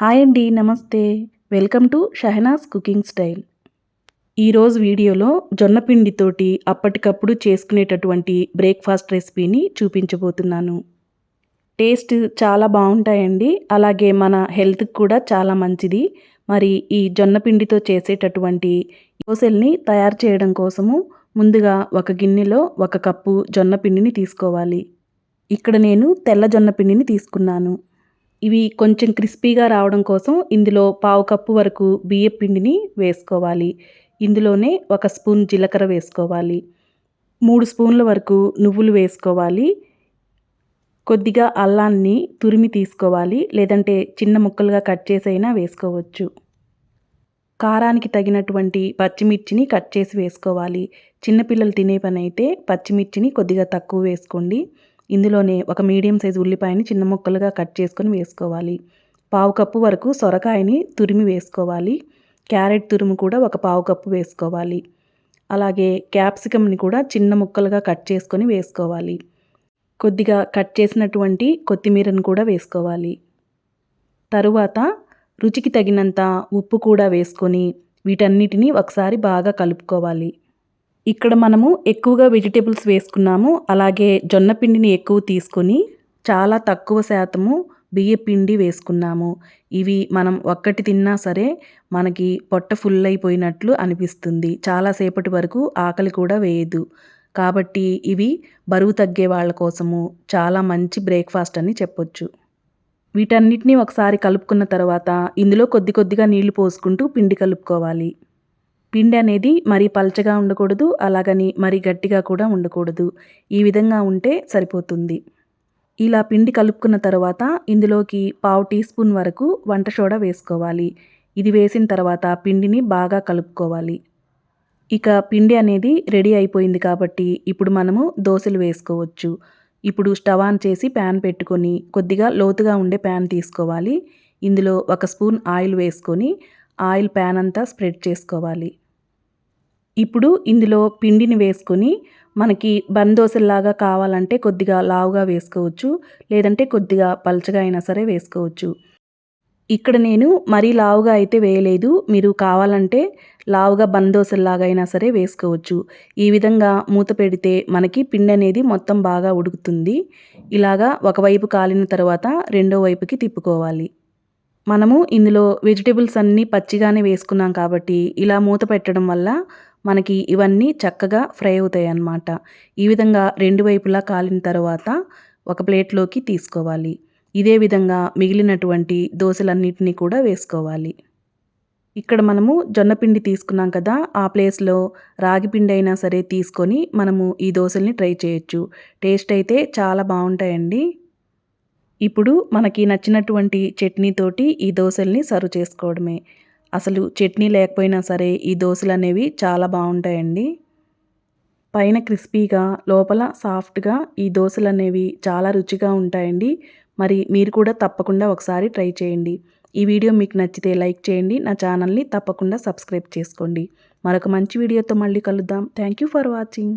Hi అండి నమస్తే. Welcome to Shahnaz cooking style. ఈరోజు వీడియోలో జొన్నపిండితోటి అప్పటికప్పుడు చేసుకునేటటువంటి బ్రేక్ఫాస్ట్ రెసిపీని చూపించబోతున్నాను. టేస్ట్ చాలా బాగుంటాయండి. అలాగే మన హెల్త్కి కూడా చాలా మంచిది. మరి ఈ జొన్నపిండితో చేసేటటువంటి దోశల్ని తయారు చేయడం కోసము ముందుగా ఒక గిన్నెలో ఒక కప్పు జొన్నపిండిని తీసుకోవాలి. ఇక్కడ నేను తెల్ల జొన్నపిండిని తీసుకున్నాను. ఇవి కొంచెం క్రిస్పీగా రావడం కోసం ఇందులో పావు కప్పు వరకు బియ్య పిండిని వేసుకోవాలి. ఇందులోనే ఒక స్పూన్ జీలకర్ర వేసుకోవాలి. మూడు స్పూన్ల వరకు నువ్వులు వేసుకోవాలి. కొద్దిగా అల్లాన్ని తురిమి తీసుకోవాలి. లేదంటే చిన్న ముక్కలుగా కట్ చేసైనా వేసుకోవచ్చు. కారానికి తగినటువంటి పచ్చిమిర్చిని కట్ చేసి వేసుకోవాలి. చిన్నపిల్లలు తినే పని అయితే పచ్చిమిర్చిని కొద్దిగా తక్కువ వేసుకోండి. ఇందులోనే ఒక మీడియం సైజు ఉల్లిపాయని చిన్న ముక్కలుగా కట్ చేసుకొని వేసుకోవాలి. పావు కప్పు వరకు సొరకాయని తురిమి వేసుకోవాలి. క్యారెట్ తురుము కూడా ఒక పావు కప్పు వేసుకోవాలి. అలాగే క్యాప్సికమ్ని కూడా చిన్న ముక్కలుగా కట్ చేసుకొని వేసుకోవాలి. కొద్దిగా కట్ చేసినటువంటి కొత్తిమీరను కూడా వేసుకోవాలి. తరువాత రుచికి తగినంత ఉప్పు కూడా వేసుకొని వీటన్నిటిని ఒకసారి బాగా కలుపుకోవాలి. ఇక్కడ మనము ఎక్కువగా వెజిటేబుల్స్ వేసుకున్నాము. అలాగే జొన్న పిండిని ఎక్కువ తీసుకొని చాలా తక్కువ శాతము బియ్య పిండి వేసుకున్నాము. ఇవి మనం ఒక్కటి తిన్నా సరే మనకి పొట్ట ఫుల్ అయిపోయినట్లు అనిపిస్తుంది. చాలాసేపటి వరకు ఆకలి కూడా వేయదు. కాబట్టి ఇవి బరువు తగ్గే వాళ్ళ కోసము చాలా మంచి బ్రేక్ఫాస్ట్ అని చెప్పొచ్చు. వీటన్నిటిని ఒకసారి కలుపుకున్న తర్వాత ఇందులో కొద్ది కొద్దిగా నీళ్ళు పోసుకుంటూ పిండి కలుపుకోవాలి. పిండి అనేది మరీ పల్చగా ఉండకూడదు అలాగని మరీ గట్టిగా కూడా ఉండకూడదు. ఈ విధంగా ఉంటే సరిపోతుంది. ఇలా పిండి కలుపుకున్న తర్వాత ఇందులోకి పావు టీ స్పూన్ వరకు వంట సోడా వేసుకోవాలి. ఇది వేసిన తర్వాత పిండిని బాగా కలుపుకోవాలి. ఇక పిండి అనేది రెడీ అయిపోయింది కాబట్టి ఇప్పుడు మనము దోశలు వేసుకోవచ్చు. ఇప్పుడు స్టవ్ ఆన్ చేసి ప్యాన్ పెట్టుకొని కొద్దిగా లోతుగా ఉండే ప్యాన్ తీసుకోవాలి. ఇందులో ఒక స్పూన్ ఆయిల్ వేసుకొని ఆయిల్ ప్యాన్ అంతా స్ప్రెడ్ చేసుకోవాలి. ఇప్పుడు ఇందులో పిండిని వేసుకొని మనకి బందోసల్లాగా కావాలంటే కొద్దిగా లావుగా వేసుకోవచ్చు లేదంటే కొద్దిగా పల్చగా అయినా సరే వేసుకోవచ్చు. ఇక్కడ నేను మరీ లావుగా అయితే వేయలేదు. మీరు కావాలంటే లావుగా బందోసల్లాగా అయినా సరే వేసుకోవచ్చు. ఈ విధంగా మూత పెడితే మనకి పిండి అనేది మొత్తం బాగా ఉడుకుతుంది. ఇలాగా ఒకవైపు కాలిన తర్వాత రెండో వైపుకి తిప్పుకోవాలి. మనము ఇందులో వెజిటేబుల్స్ అన్నీ పచ్చిగానే వేసుకున్నాం కాబట్టి ఇలా మూత పెట్టడం వల్ల మనకి ఇవన్నీ చక్కగా ఫ్రై అవుతాయి అన్నమాట ఈ విధంగా రెండు వైపులా కాలిన తర్వాత ఒక ప్లేట్లోకి తీసుకోవాలి. ఇదే విధంగా మిగిలినటువంటి దోశలన్నిటినీ కూడా వేసుకోవాలి. ఇక్కడ మనము జొన్నపిండి తీసుకున్నాం కదా ఆ ప్లేస్లో రాగి పిండి అయినా సరే తీసుకొని మనము ఈ దోశల్ని ట్రై చేయొచ్చు. టేస్ట్ అయితే చాలా బాగుంటాయండి. ఇప్పుడు మనకి నచ్చినటువంటి చట్నీతోటి ఈ దోశల్ని సర్వ్ చేసుకోవడమే. అసలు చట్నీ లేకపోయినా సరే ఈ దోశలు అనేవి చాలా బాగుంటాయండి. పైన క్రిస్పీగా లోపల సాఫ్ట్గా ఈ దోశలు అనేవి చాలా రుచిగా ఉంటాయండి. మరి మీరు కూడా తప్పకుండా ఒకసారి ట్రై చేయండి. ఈ వీడియో మీకు నచ్చితే లైక్ చేయండి నా ఛానల్ని తప్పకుండా సబ్స్క్రైబ్ చేసుకోండి. మరొక మంచి వీడియోతో మళ్ళీ కలుద్దాం. Thank you for watching.